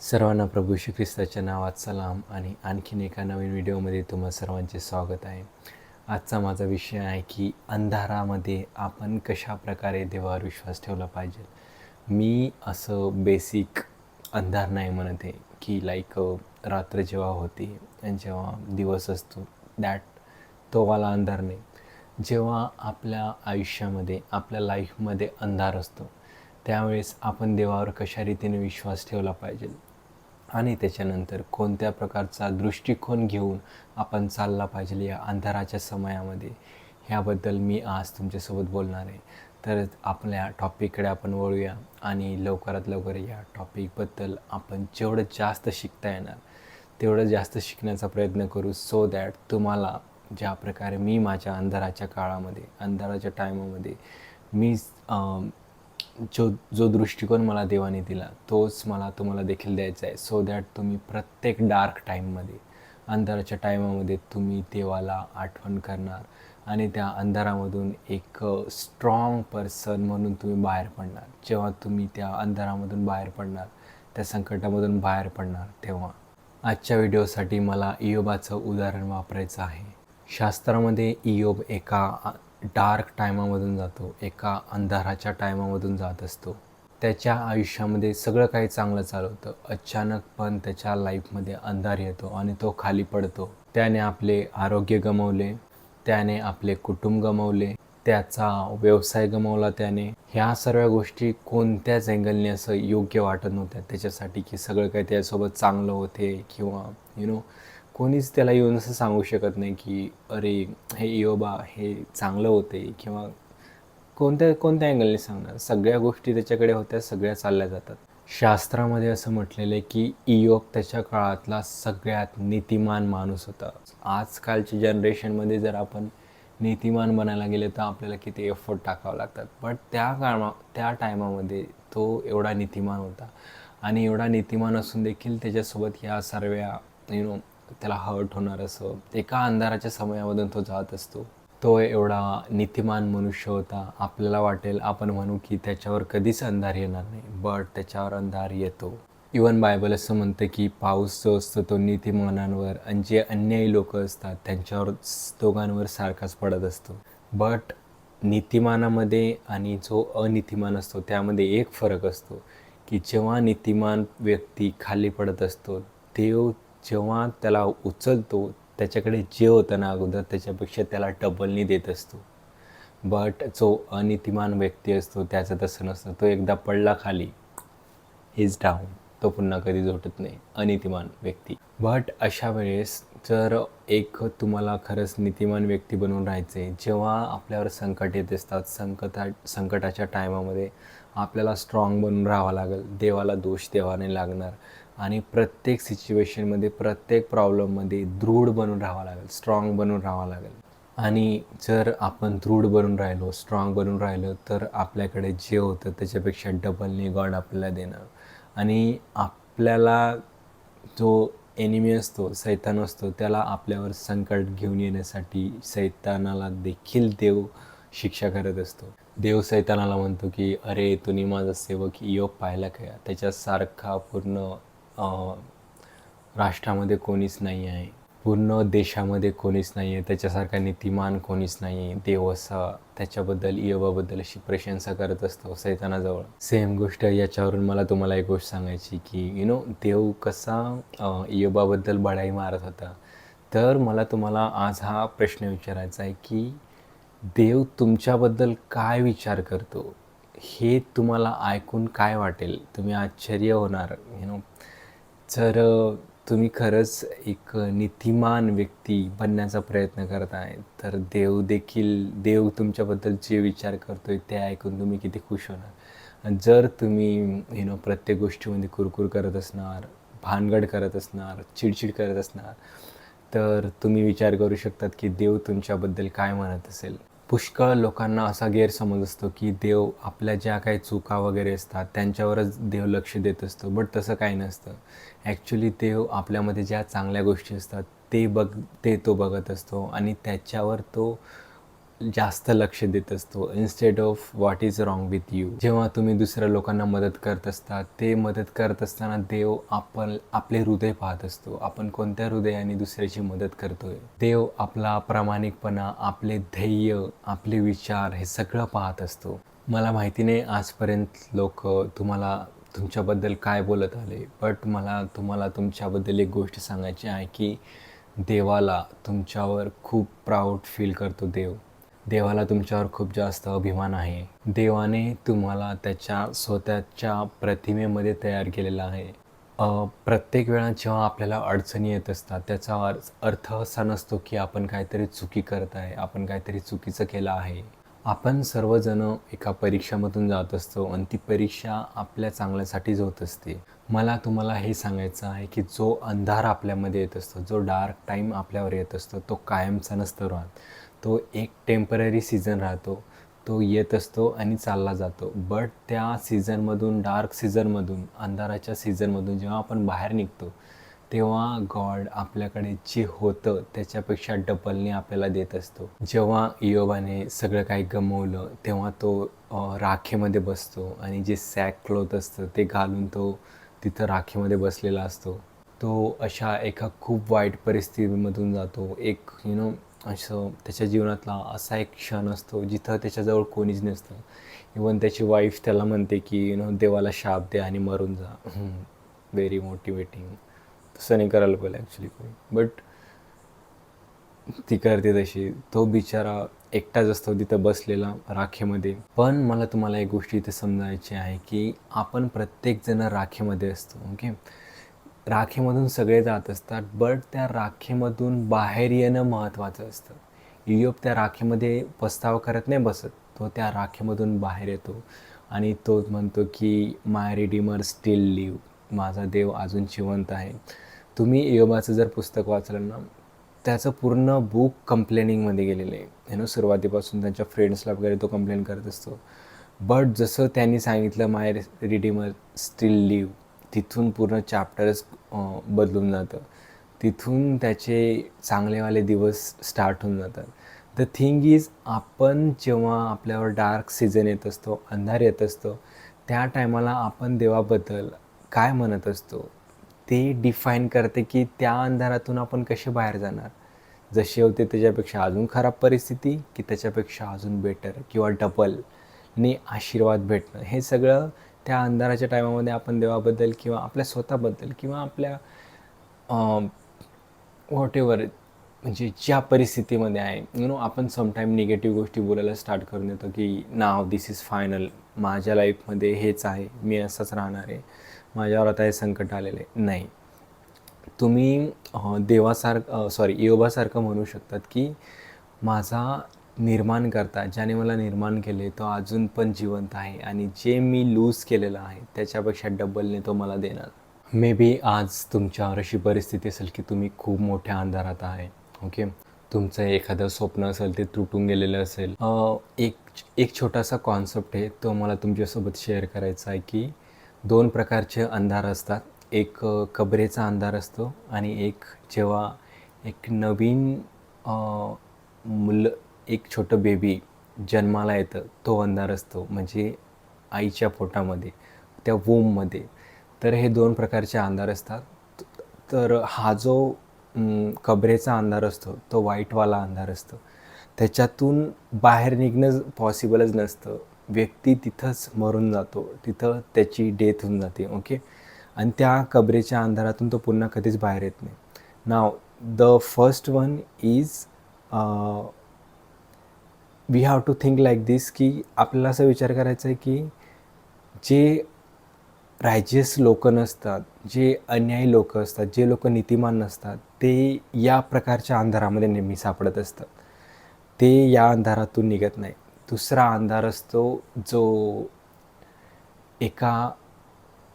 सर्वांना प्रभू श्री ख्रिस्ताच्या नावात सलाम आणि आणखीन एका नवीन व्हिडिओमध्ये तुम्हा सर्वांचे स्वागत आहे. आजचा माझा विषय आहे की अंधारामध्ये आपण कशा प्रकारे देवावर विश्वास ठेवला पाहिजे? मी असं बेसिक अंधार नाही म्हणत आहे की लाईक रात्र जेव्हा होते आणि जेव्हा दिवस असतो दॅट तो वाला अंधार नाही. जेव्हा आपल्या आयुष्यामध्ये आपल्या लाईफमध्ये अंधार असतो त्यावेळेस आपण देवावर कशा रीतीने विश्वास ठेवला पाहिजे? आणि त्याच्यानंतर कोणत्या प्रकारचा दृष्टिकोन घेऊन आपण चालला पाहिजे या अंधाराच्या समयामध्ये ह्याबद्दल मी आज तुमच्यासोबत बोलणार आहे. तर आपल्या टॉपिककडे आपण वळूया आणि लवकरात लवकर या टॉपिकबद्दल आपण जेवढं जास्त शिकता येणार तेवढं जास्त शिकण्याचा प्रयत्न करू सो दॅट तुम्हाला ज्या प्रकारे मी माझ्या अंधाराच्या काळामध्ये अंधाराच्या टायमामध्ये मी जो जो दृष्टिकोन मला देवाने दिला तोच मला तुम्हाला देखील द्यायचा आहे. सो दॅट तुम्ही प्रत्येक डार्क टाईममध्ये अंधाराच्या टायमामध्ये तुम्ही देवाला आठवण करणार आणि त्या अंधारामधून एक स्ट्रॉंग पर्सन म्हणून तुम्ही बाहेर पडणार. जेव्हा तुम्ही त्या अंधारामधून बाहेर पडणार त्या संकटामधून बाहेर पडणार तेव्हा. आजच्या व्हिडिओसाठी मला इयोबाचं उदाहरण वापरायचं आहे. शास्त्रामध्ये इयोब एका डार्क टायमामधून जातो एका अंधाराच्या टायमामधून जात असतो. त्याच्या आयुष्यामध्ये सगळं काही चांगलं चालवतं. अचानक पण त्याच्या लाईफमध्ये अंधार येतो आणि तो खाली पडतो. त्याने आपले आरोग्य गमावले त्याने आपले कुटुंब गमावले त्याचा व्यवसाय गमावला त्याने. ह्या सर्व गोष्टी कोणत्याच अँगलने असं योग्य वाटत नव्हत्या. त्याच्यासाठी की सगळं काही त्याच्यासोबत चांगलं होते किंवा यु नो कोणीच त्याला येऊन असं सांगू शकत नाही की अरे हे इयोबा हे चांगलं होते किंवा कोणत्या कोणत्या अँगलने सांगणार? सगळ्या गोष्टी त्याच्याकडे होत्या सगळ्या चालल्या जातात. शास्त्रामध्ये असं म्हटलेलं आहे की इयोग त्याच्या काळातला सगळ्यात नीतिमान माणूस होता. आजकालच्या जनरेशनमध्ये जर आपण नीतिमान बनायला गेले तर आपल्याला किती एफर्ट टाकावं लागतात. बट त्या काळा त्या टायमामध्ये तो एवढा नीतिमान होता. आणि एवढा नीतिमान असून देखील त्याच्यासोबत ह्या सर्व्या यु नो त्याला हर्ट होणार असं. एका अंधाराच्या समयामधून तो जात असतो. तो एवढा नीतिमान मनुष्य होता. आपल्याला वाटेल आपण म्हणू की त्याच्यावर कधीच अंधार येणार नाही. बट त्याच्यावर अंधार येतो. इवन बायबल असं म्हणतं की पाऊस जो असतो तो नीतिमानांवर आणि जे अन्यायी लोक असतात त्यांच्यावर दोघांवर सारखाच पडत असतो. बट नीतिमानामध्ये आणि जो अनीतिमान असतो त्यामध्ये एक फरक असतो की जेव्हा नीतिमान व्यक्ती खाली पडत असतो देव जेव्हा त्याला उचलतो त्याच्याकडे जे होतं ना अगोदर त्याच्यापेक्षा त्याला डबलनी देत असतो. बट जो अनितिमान व्यक्ती असतो त्याचं तसं नसतं. तो एकदा पडला खाली इज डाऊन तो पुन्हा कधी झोटत नाही अनितिमान व्यक्ती. बट अशा वेळेस जर एक तुम्हाला खरंच नीतिमान व्यक्ती बनवून राहायचं आहे जेव्हा आपल्यावर संकट येत असतात संकटा संकटाच्या टायमामध्ये आपल्याला स्ट्रॉंग बनून राहावं लागेल. देवाला दोष द्यावा नाही लागणार. आणि प्रत्येक सिच्युएशनमध्ये प्रत्येक प्रॉब्लेममध्ये दृढ बनून राहावं लागेल स्ट्रॉंग बनून राहावं लागेल. आणि जर आपण दृढ बनून राहिलो स्ट्रॉंग बनून राहिलो तर आपल्याकडे जे होतं त्याच्यापेक्षा डबलने गॉड आपल्याला देणार आणि आपल्याला जो एनिमी असतो सैतान असतो त्याला आपल्यावर संकट घेऊन येण्यासाठी सैतानाला देखील देव शिक्षा करत असतो. देव सैतानाला म्हणतो की अरे तुम्ही माझा सेवक योग पाहिला का? त्याच्यासारखा पूर्ण राष्ट्रामध्ये कोणीच नाही आहे. पूर्ण देशामध्ये कोणीच नाही आहे. त्याच्यासारखा नीतिमान कोणीच नाही आहे. देव असा त्याच्याबद्दल इयोबाबद्दल अशी प्रशंसा करत असतो सैतानाजवळ. सेम गोष्ट याच्यावरून मला तुम्हाला एक गोष्ट सांगायची की यु नो देव कसा अं, इयोबाबद्दल बढाई मारत होता. तर मला तुम्हाला आज हा प्रश्न विचारायचा आहे की देव तुमच्याबद्दल काय विचार करतो? हे तुम्हाला ऐकून काय वाटेल? तुम्ही आश्चर्य होणार यु नो जर तुम्ही खरंच एक नीतिमान व्यक्ती बनण्याचा प्रयत्न करत आहे. तर देव देखील देव तुमच्याबद्दल जे विचार करतो आहे ते ऐकून तुम्ही किती खुश होणार? जर तुम्ही यु नो प्रत्येक गोष्टीमध्ये कुरकुर करत असणार भानगड करत असणार चिडचिड करत असणार तर तुम्ही विचार करू शकतात की देव तुमच्याबद्दल काय म्हणत असेल. पुष्कळ लोकांना असा गैरसमज असतो की देव आपल्या ज्या काही चुका वगैरे असतात त्यांच्यावरच देव लक्ष देत असतो. बट तसं काही नसतं. ॲक्च्युली देव आपल्यामध्ये ज्या चांगल्या गोष्टी असतात ते बघ ते तो बघत असतो आणि त्याच्यावर तो जास्त लक्ष देत असतो. Instead of what is wrong with you जेव्हा तुम्ही दुसऱ्या लोकांना मदत करत असता ते मदत करत असताना देव आपण आपले हृदय पाहत असतो. आपण कोणत्या हृदयाने दुसऱ्याची मदत करतोय? देव आपला प्रामाणिकपणा आपले ध्येय आपले विचार हे सगळं पाहत असतो. मला माहिती नाही आजपर्यंत लोक तुम्हाला तुमच्याबद्दल काय बोलत आले बट मला तुम्हाला तुमच्याबद्दल एक गोष्ट सांगायची आहे की देवाला तुमच्यावर खूप प्राऊड फील करतो देव. देवाला तुमच्यावर खूप जास्त अभिमान आहे. देवाने तुम्हाला त्याच्या स्वतःच्या प्रतिमेमध्ये तयार केलेला आहे. प्रत्येक वेळा जेव्हा आपल्याला अडचणी येत असतात त्याचा अर्थ असा नसतो की आपण काहीतरी चुकी करत आहे आपण काहीतरी चुकीचं केलं आहे. आपण सर्वजण एका परीक्षामधून जात असतो आणि ती परीक्षा आपल्या चांगल्यासाठीच होत असते. मला तुम्हाला हे सांगायचं आहे की जो अंधार आपल्यामध्ये येत असतो जो डार्क टाईम आपल्यावर येत असतो तो कायमचा नसतो राहत. तो एक टेंपररी सीझन राहतो. तो येत असतो आणि चालला जातो. बट त्या सीझनमधून डार्क सीझनमधून अंधाराच्या सीझनमधून जेव्हा आपण बाहेर निघतो तेव्हा गॉड आपल्याकडे जे होतं त्याच्यापेक्षा डबलने आपल्याला देत असतो. जेव्हा इयोबाने सगळं काही गमवलं तेव्हा तो राखेमध्ये बसतो आणि जे सॅक क्लोथ असतं ते घालून तो तिथं राखेमध्ये बसलेला असतो. तो अशा एका खूप वाईट परिस्थितीमधून जातो. एक यु नो असं त्याच्या जीवनातला असा एक क्षण असतो जिथं त्याच्याजवळ कोणीच नसतं. इवन त्याची वाईफ त्याला म्हणते की यु नो देवाला शाप दे आणि मरून जा. व्हेरी मोटिवेटिंग तसं नाही करायला पाहिजे ॲक्च्युली कोणी. बट ती करते तशी. तो बिचारा एकटाच असतो तिथं बसलेला राखेमध्ये. पण मला तुम्हाला एक गोष्ट इथे समजायची आहे की आपण प्रत्येकजण राखेमध्ये असतो ओके राखेमधून सगळे जात असतात बट त्या राखेमधून बाहेर येणं महत्त्वाचं असतं. युयोप त्या राखेमध्ये पस्ताव करत नाही बसत. तो त्या राखेमधून बाहेर येतो आणि तो म्हणतो की माय रिडीमर स्टील लिव माझा देव अजून जिवंत आहे. तुम्ही योबाचं जर पुस्तक वाचलं ना त्याचं पूर्ण बुक कंप्लेनिंगमध्ये गेलेलं आहे. यु नो सुरुवातीपासून त्यांच्या फ्रेंड्सला वगैरे तो कंप्लेन करत असतो. बट जसं त्यांनी सांगितलं माय रिडीमर स्टील लिव्ह तिथून पूर्ण चॅप्टरच बदलून जातं तिथून त्याचे चांगलेवाले दिवस स्टार्ट होऊन जातात. द थिंग इज आपण जेव्हा आपल्यावर डार्क सीझन येत असतो अंधार येत असतो त्या टायमाला आपण देवाबद्दल काय म्हणत असतो ते डिफाईन करते की त्या अंधारातून आपण कसे बाहेर जाणार. जसे होते त्याच्यापेक्षा अजून खराब परिस्थिती की त्याच्यापेक्षा अजून बेटर किंवा डबलने आशीर्वाद भेटणं. हे सगळं त्या अंधाराच्या टायमामध्ये आपण देवाबद्दल किंवा आपल्या स्वतःबद्दल किंवा आपल्या वॉट एवर म्हणजे ज्या परिस्थितीमध्ये आहे यु नो आपण समटाईम निगेटिव्ह गोष्टी बोलायला स्टार्ट करून देतो की नाव दिस इज फायनल माझ्या लाईफमध्ये हेच आहे. मी असंच राहणार आहे. माझ्यावर आता हे संकट आलेलं आहे. नाही. तुम्ही देवासारखं सॉरी योबासारखं म्हणू शकतात की माझा निर्माण करता ज्याने मला निर्माण केले तो अजून पण जिवंत आहे आणि जे मी लूज केलेलं आहे त्याच्यापेक्षा डबलने तो मला देणार. मे बी आज तुमच्यावर अशी परिस्थिती असेल की तुम्ही खूप मोठ्या अंधारात आहे ओके तुमचं एखादं स्वप्न असेल ते तुटून गेलेलं असेल. एक एक छोटासा कॉन्सेप्ट आहे तो मला तुमच्यासोबत शेअर करायचा आहे की दोन प्रकारचे अंधार असतात. एक कबरेचा अंधार असतो आणि एक जेव्हा एक नवीन मुलं एक छोटं बेबी जन्माला येतं तो अंधार असतो म्हणजे आईच्या पोटामध्ये त्या वोममध्ये तर हे दोन प्रकारचे अंधार असतात. तर हा जो कबरेचा अंधार असतो तो वाईटवाला अंधार असतो. त्याच्यातून बाहेर निघणं पॉसिबलच नसतं. व्यक्ती तिथंच मरून जातो तिथं त्याची डेथ होऊन जाते ओके आणि त्या कबरेच्या अंधारातून तो पुन्हा कधीच बाहेर येत नाही. नाव the first one is we have to think like this की आपल्याला असा विचार करायचा आहे की जे रायजियस लोक नसतात जे अन्यायी लोक असतात जे लोक नीतिमान नसतात ते या प्रकारच्या अंधारामध्ये नेहमी सापडत असतात. ते या अंधारातून निघत नाही. दुसरा अंधार असतो जो एका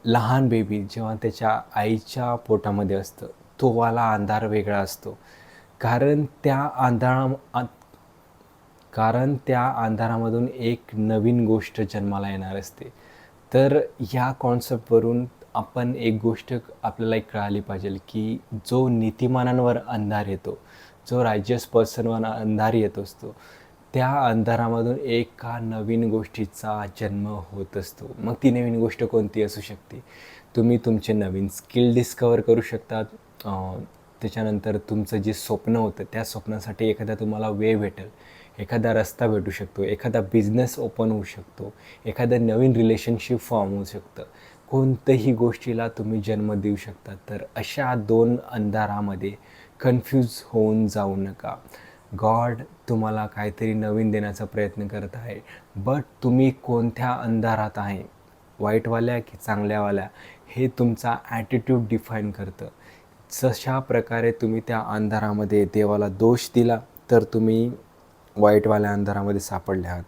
लहान बेबी जेव्हा त्याच्या आईच्या पोटामध्ये असतं तो वाला अंधार वेगळा असतो. कारण त्या अंधारा कारण त्या अंधारामधून एक नवीन गोष्ट जन्माला येणार असते. तर ह्या कॉन्सेप्टवरून आपण एक गोष्ट आपल्याला एक कळाली पाहिजे की जो नीतिमानांवर अंधार येतो जो रायजियस पर्सनवर अंधार येत असतो त्या अंधारामधून एका नवीन गोष्टीचा जन्म होत असतो. मग ती नवीन गोष्ट कोणती असू शकते? तुम्ही तुमचे नवीन स्किल डिस्कवर करू शकतात. त्याच्यानंतर तुमचं जे स्वप्न होतं त्या स्वप्नासाठी एखादा तुम्हाला वेळ भेटेल. एखादा रस्ता भेटू शकतो एखादा बिझनेस ओपन होऊ शकतो एखादं नवीन रिलेशनशिप फॉर्म होऊ शकतं. कोणत्याही गोष्टीला तुम्ही जन्म देऊ शकता. तर अशा दोन अंधारामध्ये कन्फ्यूज होऊन जाऊ नका. गॉड तुम्हाला काहीतरी नवीन देण्याचा प्रयत्न करत आहे. बट तुम्ही कोणत्या अंधारात आहे? वाईटवाल्या की चांगल्यावाल्या? हे तुमचा ॲटिट्यूड डिफाईन करतं. जशा प्रकारे तुम्ही त्या अंधारामध्ये देवाला दोष दिला तर तुम्ही वाईटवाल्या अंधारामध्ये सापडले आहात.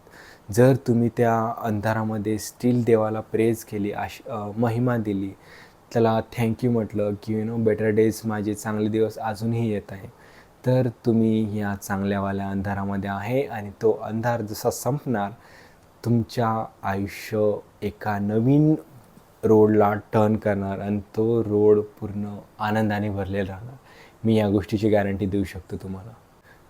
जर तुम्ही त्या अंधारामध्ये स्टील देवाला प्रेज केली आश महिमा दिली त्याला थँक्यू म्हटलं की यु नो बेटर डेज माझे चांगले दिवस अजूनही येत आहे. तर तुम्ही या चांगल्यावाल्या अंधारामध्ये आहे आणि तो अंधार जसा संपणार तुमच्या आयुष्य एका नवीन रोडला टर्न करणार आणि तो रोड पूर्ण आनंदाने भरलेला राहणार. मी या गोष्टीची गॅरंटी देऊ शकतो तुम्हाला.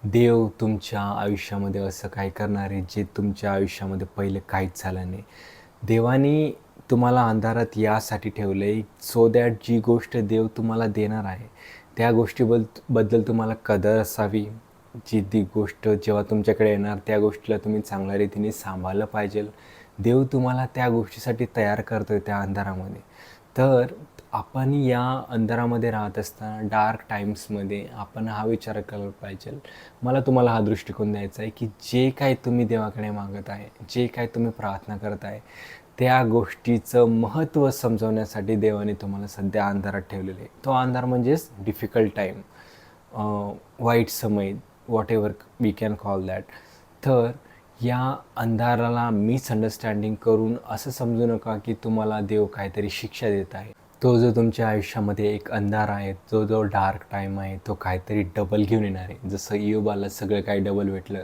देव तुमच्या आयुष्यामध्ये असं काय करणार आहे जे तुमच्या आयुष्यामध्ये पहिले काहीच झालं नाही. देवाने तुम्हाला अंधारात यासाठी ठेवलं आहे सो दॅट जी गोष्ट देव तुम्हाला देणार आहे त्या गोष्टीबद्दबद्दल तुम्हाला कदर असावी. जी ती गोष्ट जेव्हा तुमच्याकडे येणार त्या गोष्टीला तुम्ही चांगल्या रीतीने सांभाळलं पाहिजे. देव तुम्हाला त्या गोष्टीसाठी तयार करतो आहे त्या अंधारामध्ये. तर आपण या अंधारामध्ये राहत असताना डार्क टाईम्समध्ये आपण हा विचार केला पाहिजे. मला तुम्हाला हा दृष्टिकोन द्यायचा आहे की जे काय तुम्ही देवाकडे मागत आहे जे काय तुम्ही प्रार्थना करत आहे त्या गोष्टीचं महत्त्व समजवण्यासाठी देवाने तुम्हाला सध्या अंधारात ठेवलेलं आहे. तो अंधार म्हणजेच डिफिकल्ट टाईम वाईट समय whatever we can call that तर या अंधाराला मिसअंडरस्टँडिंग करून असं समजू नका की तुम्हाला देव काहीतरी शिक्षा देत आहे. तो जो तुमच्या आयुष्यामध्ये एक अंधार आहे तो जो डार्क टाईम आहे तो काहीतरी डबल घेऊन येणार आहे. जसं युबाला सगळं काही डबल भेटलं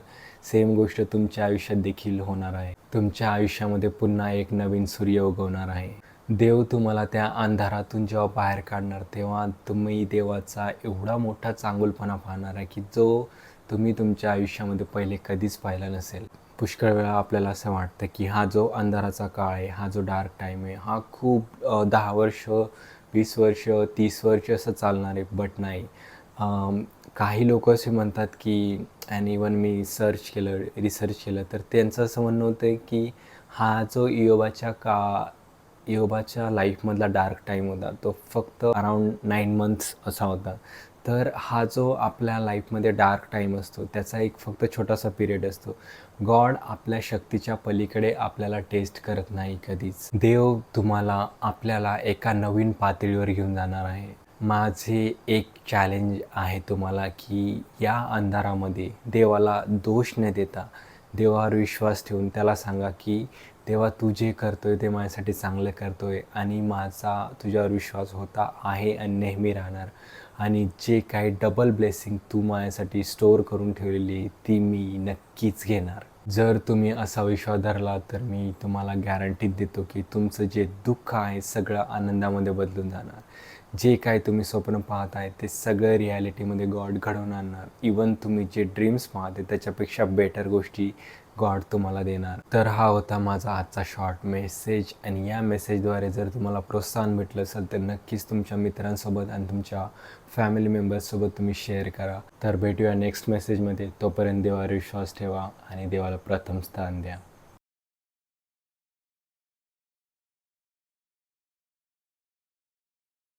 सेम गोष्ट तुमच्या आयुष्यात देखील होणार आहे. तुमच्या आयुष्यामध्ये पुन्हा एक नवीन सूर्य उगवणार आहे. देव तुम्हाला त्या अंधारातून जेव्हा बाहेर काढणार तेव्हा तुम्ही देवाचा एवढा मोठा चांगुलपणा पाहणार आहे की जो तुम्ही तुमच्या आयुष्यामध्ये पहिले कधीच पाहिला नसेल. पुष्कळ वेळा आपल्याला असं वाटतं की हा जो अंधाराचा काळ आहे हा जो डार्क टाईम आहे हा खूप दहा वर्ष वीस वर्ष तीस वर्ष असं चालणार आहे बट नाही काही लोक असे म्हणतात की अँड इवन मी सर्च केलं रिसर्च केलं तर त्यांचं असं म्हणणं होतं की हा जो इयोबाच्या का योबाच्या लाईफमधला डार्क टाईम होता तो फक्त अराऊंड नाईन मंथ्स असा होता. तर हा जो आपल्या लाईफमध्ये डार्क टाईम असतो त्याचा एक फक्त छोटासा पिरियड असतो. गॉड आपल्या शक्तीच्या पलीकडे आपल्याला टेस्ट करत नाही कधीच. देव तुम्हाला आपल्याला एका नवीन पातळीवर घेऊन जाणार आहे. माझे एक चॅलेंज आहे तुम्हाला की या अंधारामध्ये देवाला दोष न देता देवावर विश्वास ठेवून त्याला सांगा की तेव्हा तू जे करतोय ते माझ्यासाठी चांगलं करतोय आणि माझा तुझ्यावर विश्वास होता आहे आणि नेहमी राहणार. आणि जे काही डबल ब्लेसिंग तू माझ्यासाठी स्टोअर करून ठेवलेली आहे, ती मी नक्कीच घेणार. जर तुम्ही असा विश्वास धरला तर मी तुम्हाला गॅरंटीत देतो की तुमचं जे दुःख आहे सगळं आनंदामध्ये बदलून जाणार. जे काय तुम्ही स्वप्न पाहत आहे ते सगळं रिॲलिटीमध्ये गॉड घडवून आणणार. इवन तुम्ही जे ड्रीम्स पाहते त्याच्यापेक्षा बेटर गोष्टी गॉड तुम्हाला देणार. तर हा होता माझा आजचा शॉर्ट मेसेज आणि या मेसेजद्वारे जर तुम्हाला प्रोत्साहन भेटलं असेल तर नक्कीच तुमच्या मित्रांसोबत आणि तुमच्या फॅमिली मेंबर्ससोबत तुम्ही शेअर करा. तर भेटूया नेक्स्ट मेसेजमध्ये तोपर्यंत देवावर विश्वास ठेवा आणि देवाला प्रथम स्थान द्या.